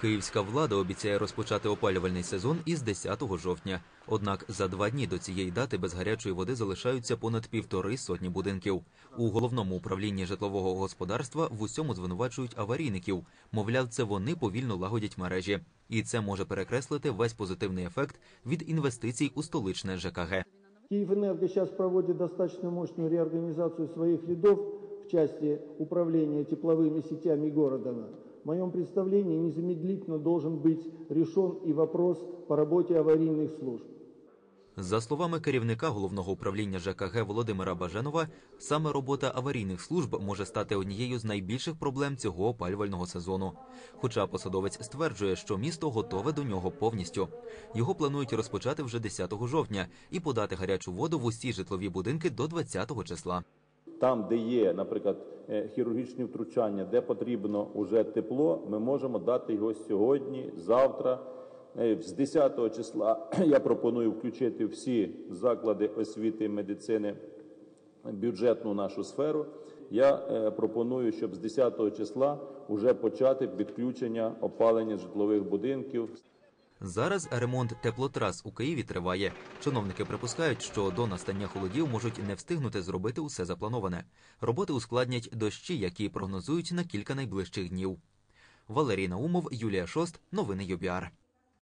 Київська влада обіцяє розпочати опалювальний сезон із 10 жовтня. Однак за два дні до цієї дати без гарячої води залишаються понад півтори сотні будинків. У головному управлінні житлового господарства в усьому звинувачують аварійників. Мовляв, це вони повільно лагодять мережі, і це може перекреслити весь позитивний ефект від інвестицій у столичне ЖКГ. Киевэнерго сейчас проводит достаточно мощную реорганизацию своих рядов в части управления тепловыми сетями города. Моем представлении незамедлительно должен быть решен и вопрос по работе аварийных служб. За словами керівника головного управління ЖКГ Володимира Баженова, саме робота аварійних служб може стати однією з найбільших проблем цього опалювального сезону. Хоча посадовець стверджує, що місто готове до нього повністю. Його планують розпочати вже 10 жовтня і подати гарячу воду в усі житлові будинки до 20 числа. Там, де є, наприклад, е, хірургічні втручання, де потрібно уже тепло, ми можемо дати його сьогодні, завтра. Е, З 10 числа я пропоную включити всі заклади освіти і медицини бюджетну нашу сферу. Я е, пропоную, щоб з 10 числа вже почати відключення опалення житлових будинків. Зараз ремонт теплотрас у Києві триває. Чиновники припускають, що до настання холодів можуть не встигнути зробити усе заплановане. Роботи ускладнять дощі, які прогнозують на кілька найближчих днів. Валерій Наумов, Юлія Шост. Новини ЮБІАР.